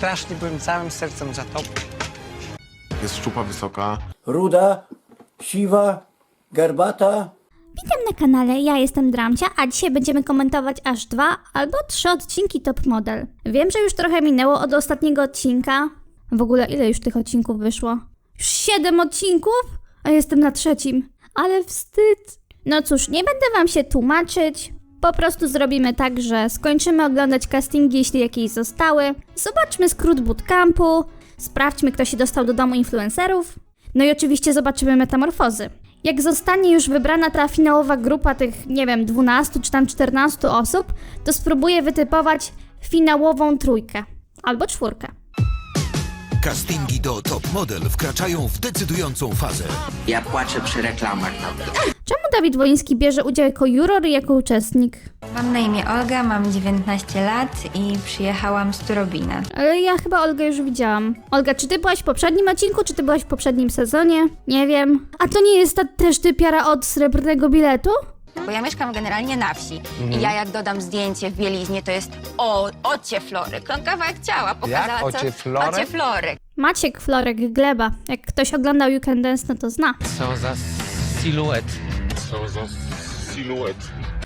strasznie byłem całym sercem za tobą. Jest szczupa wysoka. ruda, siwa, garbata. Witam na kanale, ja jestem Dramcia, a dzisiaj będziemy komentować aż dwa albo trzy odcinki Top Model. Wiem, że już trochę minęło od ostatniego odcinka. W ogóle ile już tych odcinków wyszło? Już siedem odcinków? A jestem na trzecim. Ale wstyd. No cóż, nie będę wam się tłumaczyć. Po prostu zrobimy tak, że skończymy oglądać castingi, jeśli jakieś zostały. Zobaczmy skrót bootcampu. Sprawdźmy, kto się dostał do domu influencerów. No i oczywiście zobaczymy metamorfozy. Jak zostanie już wybrana ta finałowa grupa tych, nie wiem, 12 czy tam 14 osób, to spróbuję wytypować finałową trójkę albo czwórkę. Castingi do Top Model wkraczają w decydującą fazę. Ja płaczę przy reklamach nawet. Czemu Dawid Woński bierze udział jako juror i jako uczestnik? Mam na imię Olga, mam 19 lat i przyjechałam z Turobina. Ale ja chyba Olgę już widziałam. Olga, czy ty byłaś w poprzednim odcinku, czy ty byłaś w poprzednim sezonie? Nie wiem. A to nie jest ta też typiara od srebrnego biletu? Bo ja mieszkam generalnie na wsi i ja jak dodam zdjęcie w bieliźnie, to jest o, ocie Florek. On kawałek ciała pokazała, Ocie co... Florek? Ocie Florek. Maciek Florek Gleba. Jak ktoś oglądał You Can Dance, no to zna. Co za siluet. Co za siluet.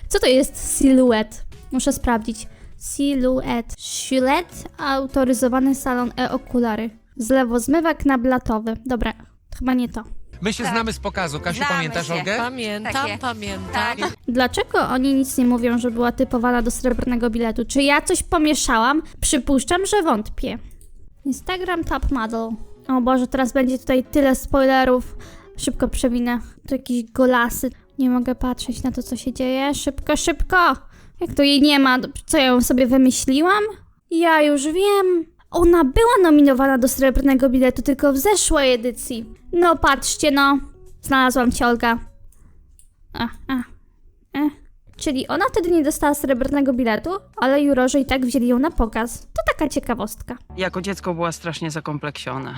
Co to jest silhouette? Muszę sprawdzić. Silhouette. Silhouette, autoryzowany salon e-okulary. Zlewozmywak nablatowy. Dobra, chyba nie to. My się znamy z pokazu. Kasiu, Znamy pamiętasz się. Olgę? Pamiętam, Takie. pamiętam. Tak. Dlaczego oni nic nie mówią, że była typowana do srebrnego biletu? Czy ja coś pomieszałam? Przypuszczam, że wątpię. Instagram Top Model. O Boże, teraz będzie tutaj tyle spoilerów. Szybko przewinę. To jakieś golasy. Nie mogę patrzeć na to, co się dzieje. Szybko, szybko! Jak to jej nie ma? Co ją sobie wymyśliłam? Ja już wiem. Ona była nominowana do srebrnego biletu, tylko w zeszłej edycji. No patrzcie, no. Znalazłam cię, Olga. A, a. E. Czyli ona wtedy nie dostała srebrnego biletu, ale jurorzy i tak wzięli ją na pokaz. To taka ciekawostka. Jako dziecko była strasznie zakompleksiona.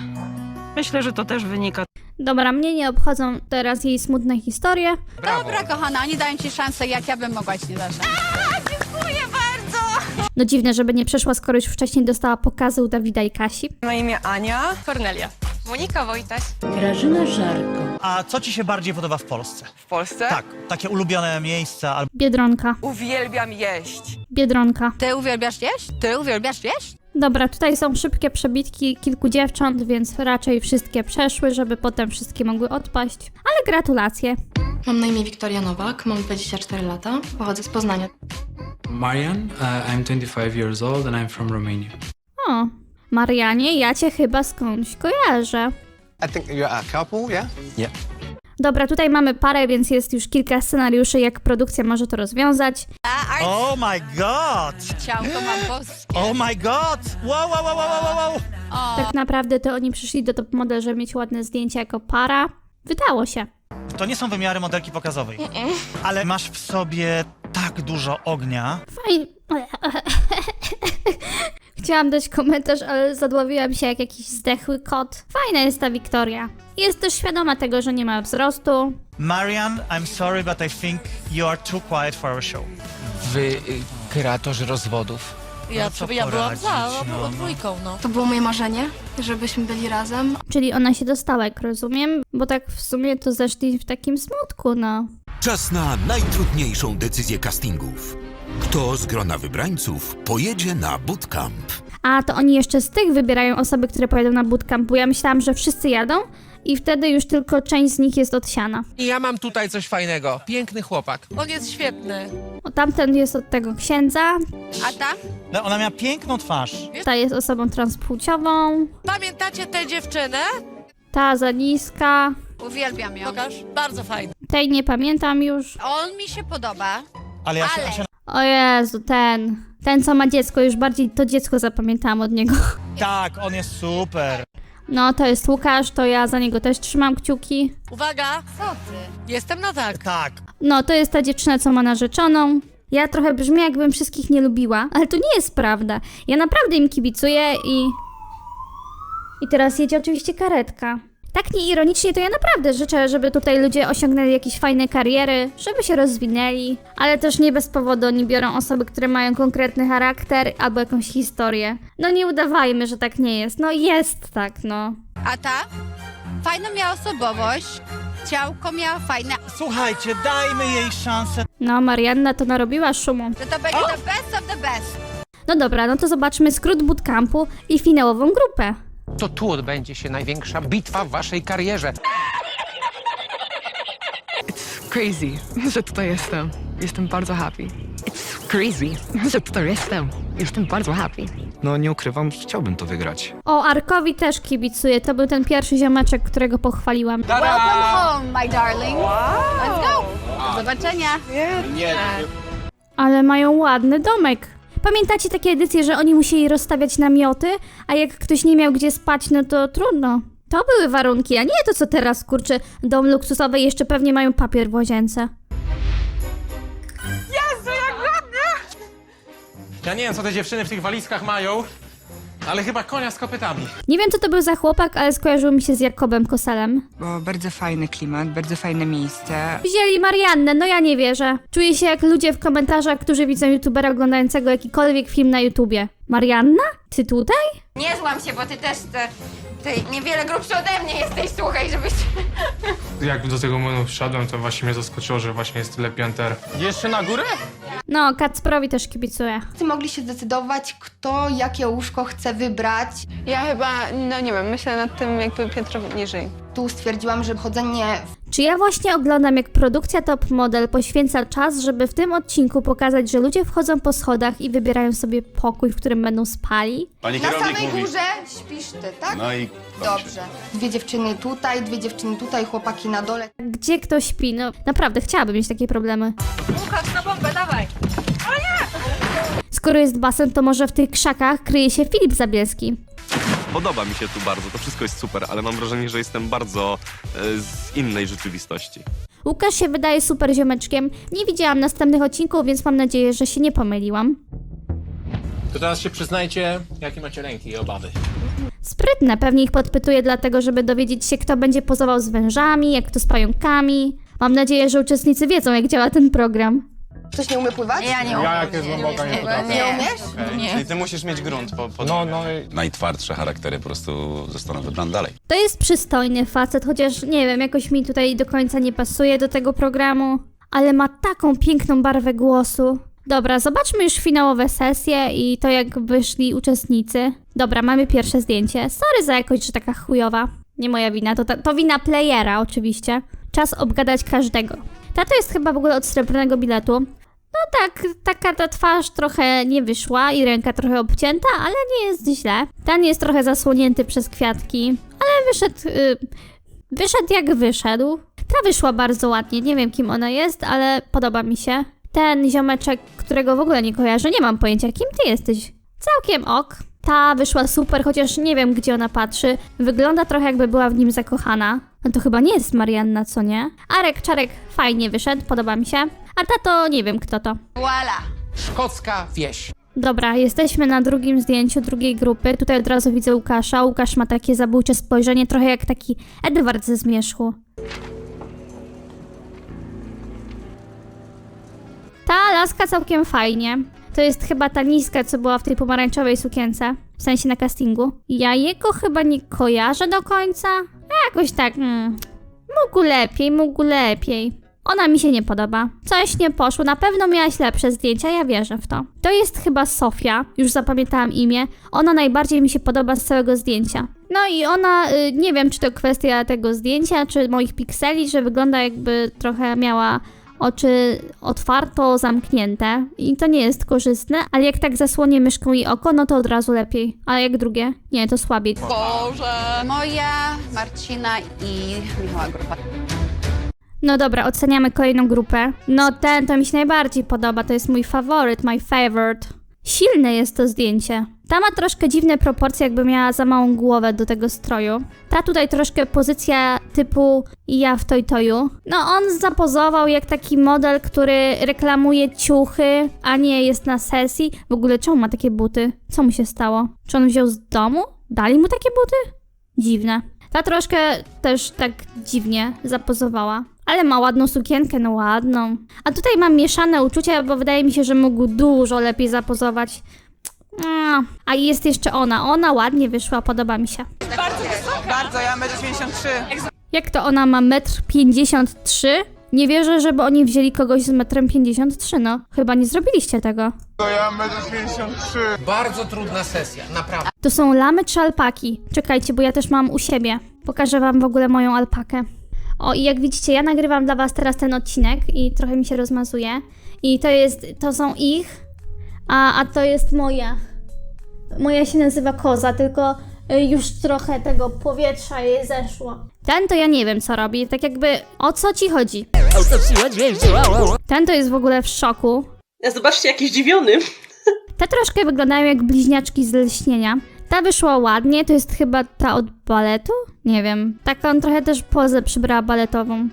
Myślę, że to też wynika Dobra, mnie nie obchodzą teraz jej smutne historie. Brawo. Dobra, kochana, oni dają ci szansę, jak ja bym mogła ci nie dać. No dziwne, żeby nie przeszła, skoro już wcześniej dostała pokazy u Dawida i Kasi. Na imię Ania. Kornelia. Monika Wojtaś. Grażyna Żarko. A co ci się bardziej podoba w Polsce? W Polsce? Tak, takie ulubione miejsca albo Biedronka, Uwielbiam jeść. biedronka. Ty uwielbiasz jeść? Ty uwielbiasz jeść? Dobra, tutaj są szybkie przebitki kilku dziewcząt, więc raczej wszystkie przeszły, żeby potem wszystkie mogły odpaść. Ale gratulacje. Mam na imię Wiktoria Nowak, mam 24 lata, pochodzę z Poznania. Marian, uh, I'm 25 years old and I'm from Romania. O, Marianie, ja cię chyba skądś kojarzę. I think you're a couple, yeah? Dobra, tutaj mamy parę, więc jest już kilka scenariuszy, jak produkcja może to rozwiązać. Oh my god! Ciałko mam boskie. Oh my god! Wow, wow, wow, wow, wow, wow! Tak naprawdę to oni przyszli do top model, żeby mieć ładne zdjęcia jako para. Wydało się. To nie są wymiary modelki pokazowej, ale masz w sobie tak dużo ognia. Fajnie. Chciałam dać komentarz, ale zadławiłam się jak jakiś zdechły kot. Fajna jest ta Wiktoria. Jest też świadoma tego, że nie ma wzrostu. Marian, I'm sorry, but I think you are too quiet for our show. Wy, y, kreatorzy rozwodów. Ja, No co ja byłam za, poradzić, no. dwójką, no. To było moje marzenie, żebyśmy byli razem. Czyli ona się dostała, jak rozumiem, bo tak w sumie to zeszli w takim smutku, no. Czas na najtrudniejszą decyzję castingów. Kto z grona wybrańców pojedzie na bootcamp? A to oni jeszcze z tych wybierają osoby, które pojadą na bootcamp, bo ja myślałam, że wszyscy jadą i wtedy już tylko część z nich jest odsiana. I ja mam tutaj coś fajnego. Piękny chłopak. On jest świetny. O, tamten jest od tego księdza, A ta? No, ona miała piękną twarz. ta jest osobą transpłciową, Pamiętacie tę dziewczynę? ta za niska, Uwielbiam ją. Pokaż. Bardzo fajny. tej nie pamiętam już. On mi się podoba. Ale ja się, Ale- ja się O Jezu, ten, ten co ma dziecko, już bardziej to dziecko zapamiętałam od niego. Tak, on jest super. No, to jest Łukasz, to ja za niego też trzymam kciuki. Uwaga, Co ty? jestem na tak. Tak. No, to jest ta dziewczyna, co ma narzeczoną. Ja trochę brzmię, jakbym wszystkich nie lubiła, ale to nie jest prawda. Ja naprawdę im kibicuję i... I teraz jedzie oczywiście karetka. Tak nieironicznie to ja naprawdę życzę, żeby tutaj ludzie osiągnęli jakieś fajne kariery, żeby się rozwinęli, ale też nie bez powodu oni biorą osoby, które mają konkretny charakter albo jakąś historię. No nie udawajmy, że tak nie jest. No jest tak, no. A ta? Fajną miała osobowość, ciałko miała fajne, Słuchajcie, dajmy jej szansę. No, Marianna to narobiła szumu. że to będzie the best of the best. No dobra, no to zobaczmy skrót bootcampu i finałową grupę. To tu odbędzie się największa bitwa w waszej karierze. Crazy, że tutaj jestem. Jestem bardzo happy. It's crazy, że tutaj jestem. Jestem bardzo happy. No nie ukrywam, chciałbym to wygrać. O, Arkowi też kibicuję. To był ten pierwszy ziomeczek, którego pochwaliłam. Welcome home, my darling. Let's go. Do zobaczenia. Ale mają ładny domek. Pamiętacie takie edycje, że oni musieli rozstawiać namioty, a jak ktoś nie miał gdzie spać, no to trudno. To były warunki, a nie to co teraz, kurczę, dom luksusowy jeszcze pewnie mają papier w łazience. Ja nie wiem, co te dziewczyny w tych walizkach mają, ale chyba konia z kopytami. Nie wiem co to był za chłopak, ale skojarzył mi się z Jakobem Koselem. Bo bardzo fajny klimat, bardzo fajne miejsce. Wzięli Mariannę, no ja nie wierzę. Czuję się jak ludzie w komentarzach, którzy widzą youtubera oglądającego jakikolwiek film na YouTubie. Marianna? Ty tutaj? Nie złam się, bo ty też te, te niewiele grubszy ode mnie jesteś, słuchaj, żebyś... Jak do tego menu wszedłem, to właśnie mnie zaskoczyło, że właśnie jest tyle pięter. Jeszcze na górę? No, Kacprowi też kibicuję. Wszyscy mogli się zdecydować, kto jakie łóżko chce wybrać. Ja chyba, no nie wiem, myślę nad tym jakby piętro niżej. Tu stwierdziłam, że chodzenie Czy ja właśnie oglądam, jak produkcja Top Model poświęca czas, żeby w tym odcinku pokazać, że ludzie wchodzą po schodach i wybierają sobie pokój, w którym będą spali? Pani na samej górze śpisz ty, tak? No i Dobrze. Dwie dziewczyny tutaj, dwie dziewczyny tutaj, chłopaki na dole. Gdzie kto śpi? No, naprawdę, chciałabym mieć takie problemy. Łukasz, na bombę, dawaj. Skoro jest basen, to może w tych krzakach kryje się Filip Zabielski. Podoba mi się tu bardzo, to wszystko jest super, ale mam wrażenie, że jestem bardzo e, z innej rzeczywistości. Łukasz się wydaje super ziomeczkiem. Nie widziałam następnych odcinków, więc mam nadzieję, że się nie pomyliłam. To teraz się przyznajcie, jakie macie ręki i obawy. Sprytne, pewnie ich podpytuję dlatego, żeby dowiedzieć się, kto będzie pozował z wężami, jak to z pająkami. Mam nadzieję, że uczestnicy wiedzą, jak działa ten program. Ktoś nie umie pływać? Ja nie Ja umiem. jak jest głęboka, nie potrafię. Nie umiesz? Nie. Czyli ty musisz mieć grunt po, po No, no, Najtwardsze charaktery po prostu zostaną wybrane dalej. To jest przystojny facet, chociaż nie wiem, jakoś mi tutaj do końca nie pasuje do tego programu, ale ma taką piękną barwę głosu. Dobra, zobaczmy już finałowe sesje i to jak wyszli uczestnicy. Dobra, mamy pierwsze zdjęcie. Sorry za jakość, że taka chujowa. Nie moja wina, to, to wina playera oczywiście. Czas obgadać każdego. Ta to jest chyba w ogóle od srebrnego biletu. No tak, taka ta twarz trochę nie wyszła i ręka trochę obcięta, ale nie jest źle. Ten jest trochę zasłonięty przez kwiatki, ale wyszedł, y, wyszedł jak wyszedł. Ta wyszła bardzo ładnie, nie wiem kim ona jest, ale podoba mi się. Ten ziomeczek, którego w ogóle nie kojarzę, nie mam pojęcia kim ty jesteś. Całkiem ok. Ta wyszła super, chociaż nie wiem gdzie ona patrzy. Wygląda trochę jakby była w nim zakochana. No to chyba nie jest Marianna, co nie? Arek Czarek fajnie wyszedł, podoba mi się. A ta to nie wiem kto to. Voila. Szkocka wieś. Dobra, jesteśmy na drugim zdjęciu drugiej grupy. Tutaj od razu widzę Łukasza. Łukasz ma takie zabójcze spojrzenie, trochę jak taki Edward ze Zmierzchu. Ta laska całkiem fajnie. To jest chyba ta niska, co była w tej pomarańczowej sukience. W sensie na castingu. Ja jego chyba nie kojarzę do końca. Jakoś tak, hmm. Mógł lepiej, mógł lepiej. Ona mi się nie podoba. Coś nie poszło, na pewno miałaś lepsze zdjęcia, ja wierzę w to. To jest chyba Sofia, już zapamiętałam imię. Ona najbardziej mi się podoba z całego zdjęcia. No i ona, y, nie wiem czy to kwestia tego zdjęcia, czy moich pikseli, że wygląda jakby trochę miała oczy otwarto zamknięte i to nie jest korzystne, ale jak tak zasłonię myszką i oko, no to od razu lepiej. A jak drugie? Nie, to słabiej. Boże. Moja, Marcina i Michała Grupa. No dobra, oceniamy kolejną grupę. No ten to mi się najbardziej podoba, to jest mój faworyt, my favorite. Silne jest to zdjęcie. Ta ma troszkę dziwne proporcje, jakby miała za małą głowę do tego stroju. Ta tutaj troszkę pozycja typu ja w toj toju. No on zapozował jak taki model, który reklamuje ciuchy, a nie jest na sesji. W ogóle czemu ma takie buty? Co mu się stało? Czy on wziął z domu? Dali mu takie buty? Dziwne. Ta troszkę też tak dziwnie zapozowała. Ale ma ładną sukienkę, no ładną. A tutaj mam mieszane uczucia, bo wydaje mi się, że mógł dużo lepiej zapozować. A, A jest jeszcze ona. Ona ładnie wyszła, podoba mi się. Bardzo, ja 1,93 m. Jak to ona ma 1,53 m? Nie wierzę, żeby oni wzięli kogoś z 1,53 m, no. Chyba nie zrobiliście tego. Bardzo trudna sesja, naprawdę. To są lamy czy alpaki? Czekajcie, bo ja też mam u siebie. Pokażę wam w ogóle moją alpakę. O, i jak widzicie, ja nagrywam dla was teraz ten odcinek i trochę mi się rozmazuje. I to jest, to są ich, a, a to jest moja. Moja się nazywa koza, tylko y, już trochę tego powietrza jej zeszło. Ten to ja nie wiem co robi, tak jakby o co ci chodzi? Ten to jest w ogóle w szoku. Zobaczcie, jaki zdziwiony. Te troszkę wyglądają jak bliźniaczki z lśnienia. Ta wyszła ładnie, to jest chyba ta od baletu? Nie wiem. Taką trochę też pozę przybrała baletową.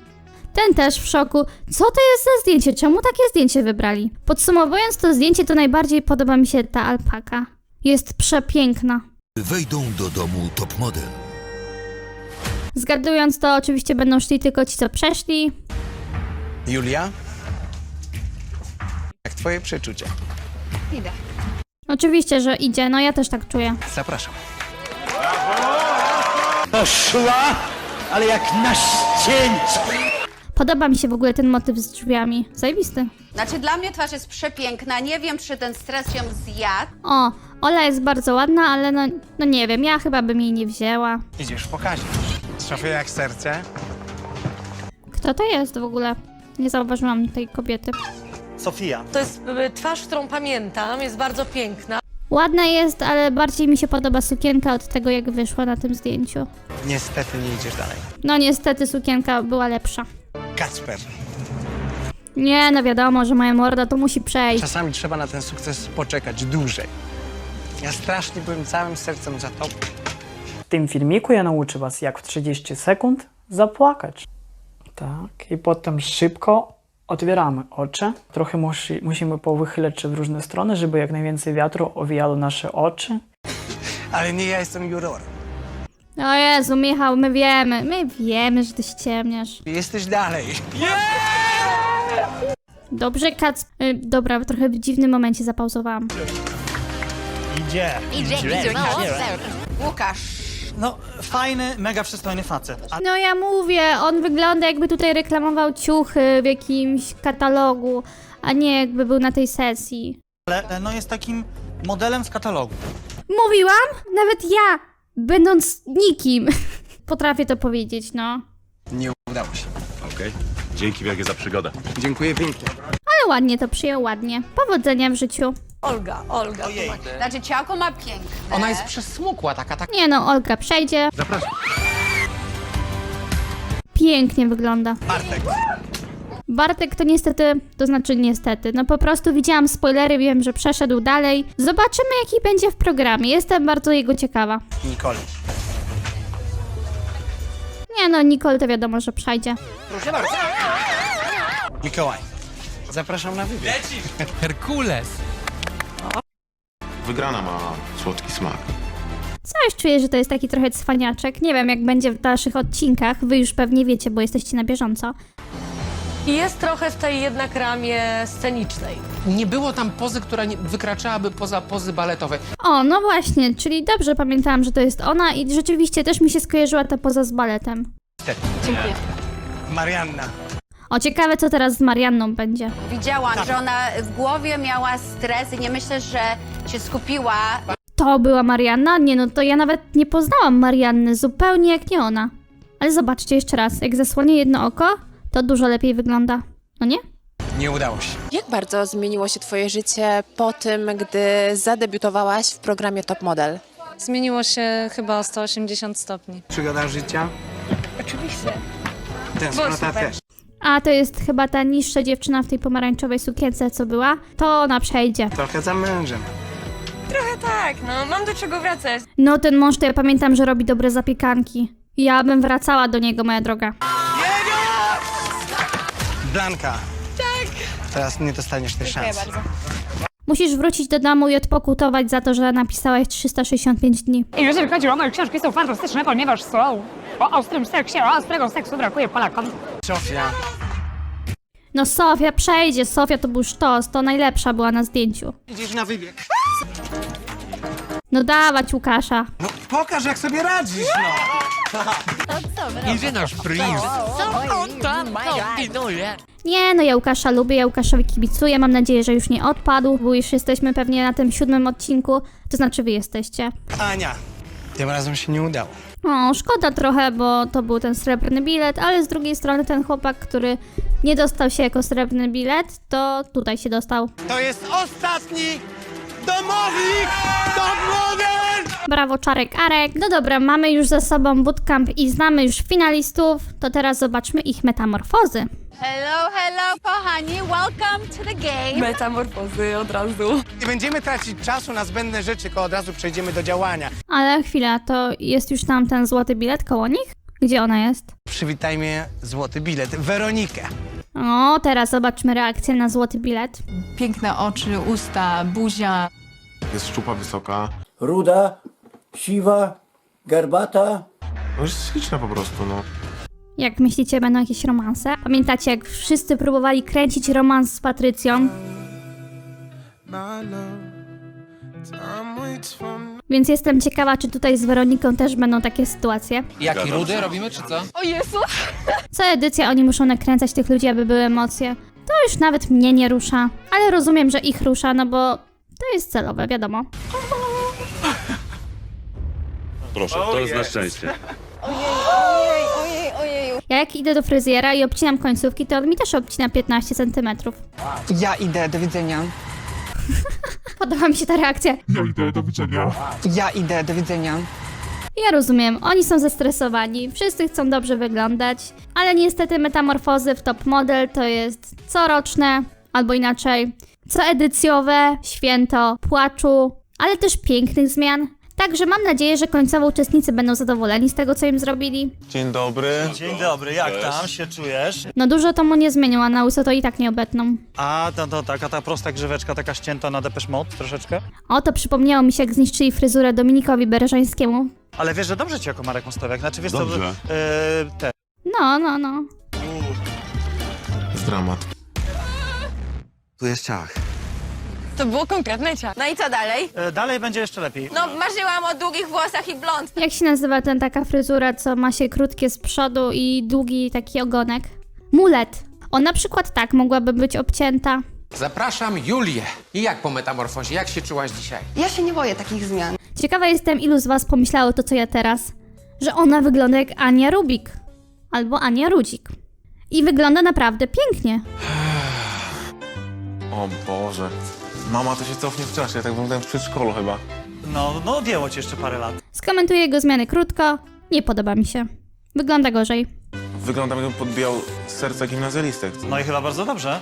Ten też w szoku. Co to jest za zdjęcie? Czemu takie zdjęcie wybrali? Podsumowując to zdjęcie, to najbardziej podoba mi się ta alpaka. Jest przepiękna. Wejdą do domu top model. Zgadując to, oczywiście będą szli tylko ci, co przeszli. Julia? Jak twoje przeczucia? Oczywiście, że idzie, no ja też tak czuję. Zapraszam. Poszła, ale jak na ścięcie. Podoba mi się w ogóle ten motyw z drzwiami. Zajebisty. Znaczy dla mnie twarz jest przepiękna, nie wiem czy ten stres ją zjadł. O, Ola jest bardzo ładna, ale no, no nie wiem, ja chyba bym jej nie wzięła. Idziesz w pokazie. Szafie jak serce. Kto to jest w ogóle? Nie zauważyłam tej kobiety. Sofia. To jest y, twarz, którą pamiętam, jest bardzo piękna. Ładna jest, ale bardziej mi się podoba sukienka od tego, jak wyszła na tym zdjęciu. Niestety nie idziesz dalej. No niestety sukienka była lepsza. Kacper. Nie, no wiadomo, że moja morda to musi przejść. Czasami trzeba na ten sukces poczekać dłużej. Ja strasznie byłem całym sercem za tobą. W tym filmiku ja nauczę was, jak w 30 sekund zapłakać. Tak, i potem szybko otwieramy oczy. Trochę musi, musimy powychylać się w różne strony, żeby jak najwięcej wiatru owijało nasze oczy. Ale nie ja jestem juror. O Jezu, Michał, my wiemy, my wiemy, że ty ściemniasz. Jesteś dalej. Dobrze, Kac... Y, dobra, trochę w dziwnym momencie zapauzowałam. Idzie. Idzie, idzie, no. Łukasz, No, fajny, mega przystojny facet. A No ja mówię, on wygląda jakby tutaj reklamował ciuchy w jakimś katalogu, a nie jakby był na tej sesji. Ale no jest takim modelem z katalogu. Mówiłam? Nawet ja, będąc nikim, potrafię to powiedzieć, no. Nie udało się. Okej. Dzięki wielkie za przygodę. Dziękuję pięknie. Ale ładnie to przyjął, ładnie. Powodzenia w życiu. Olga, Olga. Ojej. znaczy ciałko ma piękne. Ona jest przesmukła, taka, taka. Nie no, Olga przejdzie. Zapraszam. Pięknie wygląda. Bartek. Bartek to niestety, to znaczy niestety, no po prostu widziałam spoilery, wiem, że przeszedł dalej. Zobaczymy jaki będzie w programie, jestem bardzo jego ciekawa. Nicole. Nie no, Nicole to wiadomo, że przejdzie. Proszę bardzo. Mikołaj. Zapraszam na wywiad. Herkules. Wygrana ma słodki smak. Coś czuję, że to jest taki trochę cwaniaczek. Nie wiem jak będzie w dalszych odcinkach, wy już pewnie wiecie, bo jesteście na bieżąco. I jest trochę w tej jednak ramie scenicznej. Nie było tam pozy, która nie wykraczałaby poza pozy baletowe. O, no właśnie, czyli dobrze pamiętałam, że to jest ona i rzeczywiście też mi się skojarzyła ta poza z baletem. Dziękuję. Marianna. O, ciekawe co teraz z Marianną będzie. Widziałam, że ona w głowie miała stres i nie myślę, że się skupiła. To była Marianna? Nie no, to ja nawet nie poznałam Marianny, zupełnie jak nie ona. Ale zobaczcie jeszcze raz, jak zasłonię jedno oko, to dużo lepiej wygląda. No nie? Nie udało się. Jak bardzo zmieniło się twoje życie po tym, gdy zadebiutowałaś w programie Top Model? Zmieniło się chyba o 180 stopni. Przygoda życia. Oczywiście. Tęsknota też. A to jest chyba ta niższa dziewczyna w tej pomarańczowej sukience, co była. To ona przejdzie. Trochę za mężem. Tak, no mam do czego wracać. No ten mąż to ja pamiętam, że robi dobre zapiekanki. Ja bym wracała do niego, moja droga. Blanka. Tak. Teraz nie dostaniesz tej szansy. Musisz wrócić do domu i odpokutować za to, że napisałaś 365 dni. I jeżeli chodzi o moje książki, są fantastyczne, ponieważ są o ostrym seksie, ostrego seksu brakuje Polakom. Sofia, No Sofia przejdzie, Sofia to był sztos, to najlepsza była na zdjęciu. idziesz na wybieg. No dawać Łukasza. No pokaż jak sobie radzisz, no. Idzie nasz princ. Nie, no ja Łukasza lubię, ja Łukaszowi kibicuję, mam nadzieję, że już nie odpadł, bo już jesteśmy pewnie na tym siódmym odcinku, to znaczy wy jesteście. Ania, tym razem się nie udało. O, szkoda trochę, bo to był ten srebrny bilet, ale z drugiej strony ten chłopak, który nie dostał się jako srebrny bilet, to tutaj się dostał. To jest ostatni domownik top model! Brawo, Czarek Arek. No dobra, mamy już za sobą bootcamp i znamy już finalistów, to teraz zobaczmy ich metamorfozy. Hello, hello, kochani, welcome to the game. Metamorfozy od razu. Nie będziemy tracić czasu na zbędne rzeczy, tylko od razu przejdziemy do działania. Ale chwila, to jest już tam ten złoty bilet koło nich? Gdzie ona jest? Przywitajmy złoty bilet, Weronikę. O, teraz zobaczmy reakcję na złoty bilet. Piękne oczy, usta, buzia. Jest szczupa wysoka. Ruda, siwa, garbata. No jest śliczna po prostu, no. Jak myślicie, będą jakieś romanse? Pamiętacie, jak wszyscy próbowali kręcić romans z Patrycją? Więc jestem ciekawa, czy tutaj z Weroniką też będą takie sytuacje. Jaki rudy robimy, czy co? O Jezu! Co edycja oni muszą nakręcać tych ludzi, aby były emocje. To już nawet mnie nie rusza, ale rozumiem, że ich rusza, no bo to jest celowe, wiadomo. Proszę, to jest na szczęście. Ja jak idę do fryzjera i obcinam końcówki, to on mi też obcina 15 cm. Ja idę, do widzenia. Podoba mi się ta reakcja. Ja idę, do widzenia. Ja rozumiem, oni są zestresowani, wszyscy chcą dobrze wyglądać, ale niestety metamorfozy w top model to jest coroczne, albo inaczej, coedycjowe święto płaczu, ale też pięknych zmian. Także mam nadzieję, że końcowo uczestnicy będą zadowoleni z tego, co im zrobili. Dzień dobry. Dzień dobry, jak tam się czujesz? No dużo to mu nie zmienią, a na łyso to i tak nie obetną. A, to, to taka ta prosta grzyweczka, taka ścięta na Depeche Mode troszeczkę? O, to przypomniało mi się, jak zniszczyli fryzurę Dominikowi Bereżańskiemu. Ale wiesz, że dobrze ci jako Marek Mostowiak, znaczy wiesz Dobrze. co, e, te, No, no, no. Dramat. Tu jest ciach. To było konkretne ciało. No i co dalej? e, dalej będzie jeszcze lepiej. No marzyłam o długich włosach i blond. Jak się nazywa ten taka fryzura, co ma się krótkie z przodu i długi taki ogonek? Mulet. O, na przykład tak mogłaby być obcięta. Zapraszam Julię. I jak po metamorfozie? Jak się czułaś dzisiaj? Ja się nie boję takich zmian. Ciekawa jestem, ilu z was pomyślało to, co ja teraz. Że ona wygląda jak Ania Rubik. Albo Ania Rudzik. I wygląda naprawdę pięknie. O Boże. Mama to się cofnie w czasie, tak wyglądałem w przedszkolu chyba. No, no odjęło ci jeszcze parę lat. Skomentuję jego zmiany krótko. Nie podoba mi się. Wygląda gorzej. Wyglądam jakbym podbijał serca gimnazjalistek. No i chyba bardzo dobrze.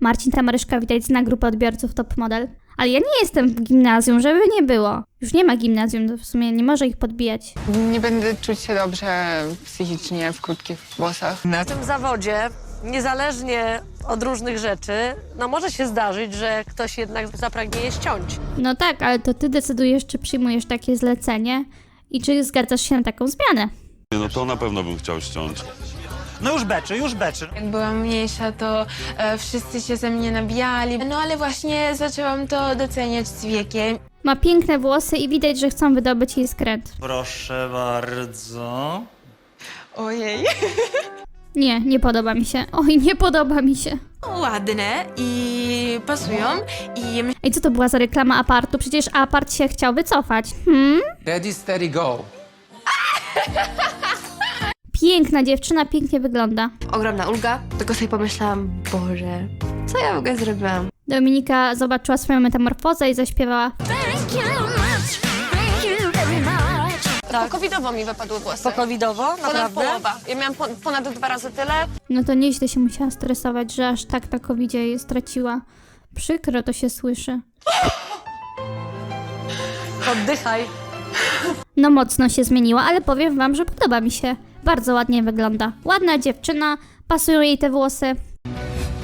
Marcin Tamaryszka, widać zna grupę odbiorców Top Model. Ale ja nie jestem w gimnazjum, żeby nie było. Już nie ma gimnazjum, to w sumie nie może ich podbijać. Nie będę czuć się dobrze psychicznie w krótkich włosach. W tym zawodzie, niezależnie od różnych rzeczy, no może się zdarzyć, że ktoś jednak zapragnie je ściąć. No tak, ale to ty decydujesz, czy przyjmujesz takie zlecenie i czy zgadzasz się na taką zmianę. No to na pewno bym chciał ściąć. No już beczy, już beczy. Jak byłam mniejsza, to e, wszyscy się ze mnie nabijali. No ale właśnie zaczęłam to doceniać z wiekiem. Ma piękne włosy i widać, że chcą wydobyć jej skręt. Proszę bardzo. Ojej. Nie, nie podoba mi się. Oj, nie podoba mi się. Ładne i pasują i Ej, co to była za reklama apartu? Przecież apart się chciał wycofać. Hmm? Ready, steady, go. Piękna dziewczyna, pięknie wygląda. ogromna ulga. Tylko sobie pomyślałam, Boże, co ja w ogóle zrobiłam? Dominika zobaczyła swoją metamorfozę i zaśpiewała. Tak. Covidowo mi wypadły włosy. Po covidowo, Ponad naprawdę? połowa. Ja miałam po, ponad dwa razy tyle. No to nieźle się musiała stresować, że aż tak na covidzie je straciła. Przykro to się słyszy. Oddychaj. No mocno się zmieniła, ale powiem wam, że podoba mi się. Bardzo ładnie wygląda. Ładna dziewczyna, pasują jej te włosy.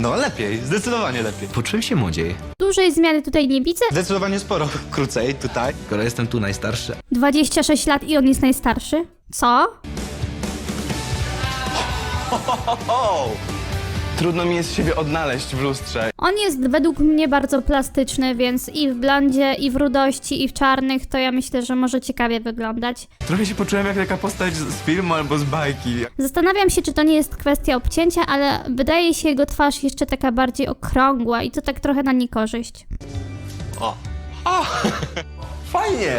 No lepiej, zdecydowanie lepiej. Poczułem się młodziej. Dużej zmiany tutaj nie widzę. Zdecydowanie sporo krócej tutaj. Skoro jestem tu najstarszy. 26 lat i on jest najstarszy. Co? Trudno mi jest siebie odnaleźć w lustrze. On jest według mnie bardzo plastyczny, więc i w blondzie, i w rudości, i w czarnych, to ja myślę, że może ciekawie wyglądać. Trochę się poczułem jak taka postać z z filmu albo z bajki. Zastanawiam się, czy to nie jest kwestia obcięcia, ale wydaje się jego twarz jeszcze taka bardziej okrągła i to tak trochę na niekorzyść. O. O! Fajnie!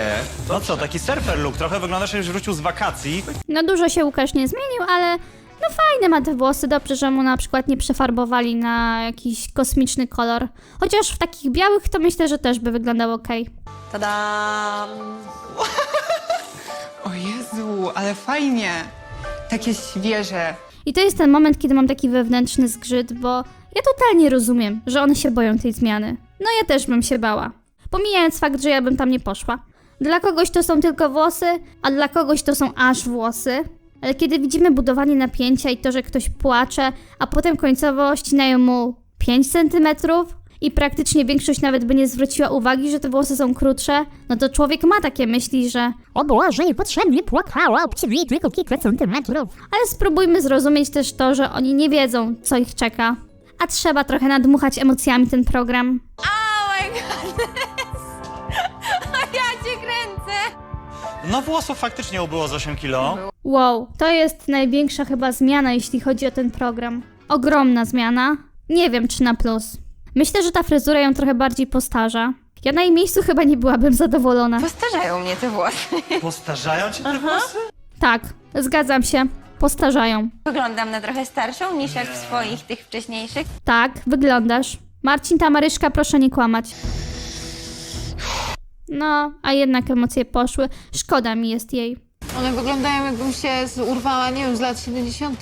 No co, taki surfer look, trochę wyglądasz jakbyś wrócił z wakacji. No dużo się Łukasz nie zmienił, ale no fajne ma te włosy. Dobrze, że mu na przykład nie przefarbowali na jakiś kosmiczny kolor. Chociaż w takich białych to myślę, że też by wyglądał ok. Tada! O Jezu, ale fajnie. Takie świeże. I to jest ten moment, kiedy mam taki wewnętrzny zgrzyt, bo ja totalnie rozumiem, że one się boją tej zmiany. No ja też bym się bała. Pomijając fakt, że ja bym tam nie poszła. Dla kogoś to są tylko włosy, a dla kogoś to są aż włosy. Ale kiedy widzimy budowanie napięcia i to, że ktoś płacze, a potem końcowo ścinają mu 5 centymetrów i praktycznie większość nawet by nie zwróciła uwagi, że te włosy są krótsze, no to człowiek ma takie myśli, że O Boże, niepotrzebnie płakała, obcięli tylko kilka centymetrów. ale spróbujmy zrozumieć też to, że oni nie wiedzą, co ich czeka. A trzeba trochę nadmuchać emocjami ten program. Oh my goodness! No włosów faktycznie ubyło z 8 kilo. Wow, to jest największa chyba zmiana, jeśli chodzi o ten program. Ogromna zmiana. Nie wiem, czy na plus. Myślę, że ta fryzura ją trochę bardziej postarza. Ja na jej miejscu chyba nie byłabym zadowolona. Postarzają mnie te włosy. Postarzają cię te włosy? Tak, zgadzam się. Postarzają. Wyglądam na trochę starszą niż jak w swoich tych wcześniejszych. Tak, wyglądasz. Marcin Tamaryszka, proszę nie kłamać. No, a jednak emocje poszły. Szkoda mi jest jej. One wyglądają jakbym się z- urwała, nie wiem, z lat 70.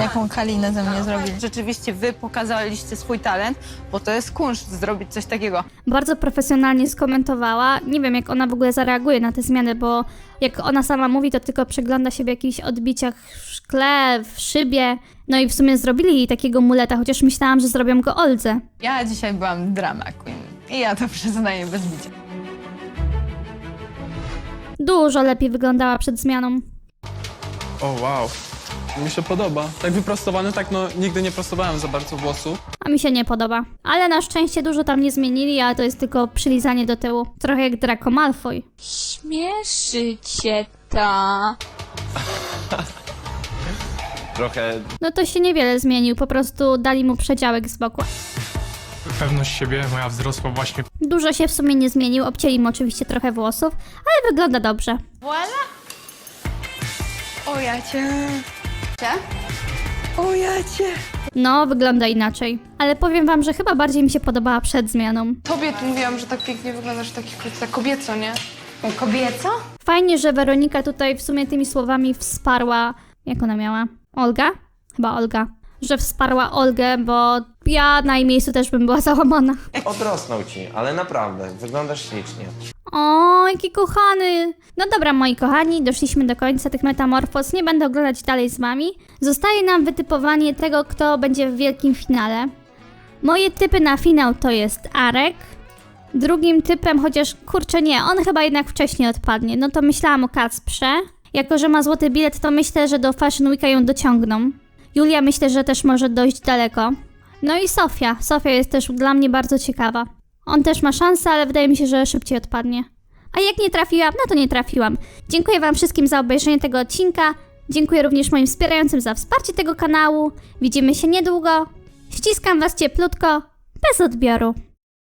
Jaką kalinę ze mnie zrobić. Rzeczywiście wy pokazaliście swój talent, bo to jest kunszt zrobić coś takiego. Bardzo profesjonalnie skomentowała. Nie wiem, jak ona w ogóle zareaguje na te zmiany, bo jak ona sama mówi, to tylko przegląda się w jakichś odbiciach w szkle, w szybie. No i w sumie zrobili jej takiego muleta, chociaż myślałam, że zrobią go Oldze. Ja dzisiaj byłam drama queen. I ja to przyznaję bez bicia. Dużo lepiej wyglądała przed zmianą. O wow. Mi się podoba. Tak wyprostowany, tak no nigdy nie prostowałem za bardzo włosów. A mi się nie podoba. Ale na szczęście dużo tam nie zmienili, ale to jest tylko przylizanie do tyłu. Trochę jak Draco Malfoy. Śmieszy cię to. Trochę No to się niewiele zmienił, po prostu dali mu przedziałek z boku. Pewność siebie moja wzrosła właśnie Dużo się w sumie nie zmienił, obcięli mu oczywiście trochę włosów, ale wygląda dobrze. Voila! O ja cię. O ja cię. No, wygląda inaczej. Ale powiem wam, że chyba bardziej mi się podobała przed zmianą. Tobie tu mówiłam, że tak pięknie wyglądasz krótkach, tak kobieco, nie? Kobieco? Fajnie, że Weronika tutaj w sumie tymi słowami wsparła. Jak ona miała? Olga? Chyba Olga. Że wsparła Olgę, bo ja na jej miejscu też bym była załamana. Odrosnął ci, ale naprawdę, wyglądasz ślicznie. O, jaki kochany! No dobra, moi kochani, doszliśmy do końca tych metamorfoz. Nie będę oglądać dalej z wami. Zostaje nam wytypowanie tego, kto będzie w wielkim finale. Moje typy na finał to jest Arek. Drugim typem, chociaż kurczę nie, on chyba jednak wcześniej odpadnie. No to myślałam o Kacprze. Jako, że ma złoty bilet, to myślę, że do Fashion Weeka ją dociągną. Julia myślę, że też może dojść daleko. No i Sofia. Sofia jest też dla mnie bardzo ciekawa. On też ma szansę, ale wydaje mi się, że szybciej odpadnie. A jak nie trafiłam, no to nie trafiłam. Dziękuję Wam wszystkim za obejrzenie tego odcinka. Dziękuję również moim wspierającym za wsparcie tego kanału. Widzimy się niedługo. Ściskam Was cieplutko, bez odbioru.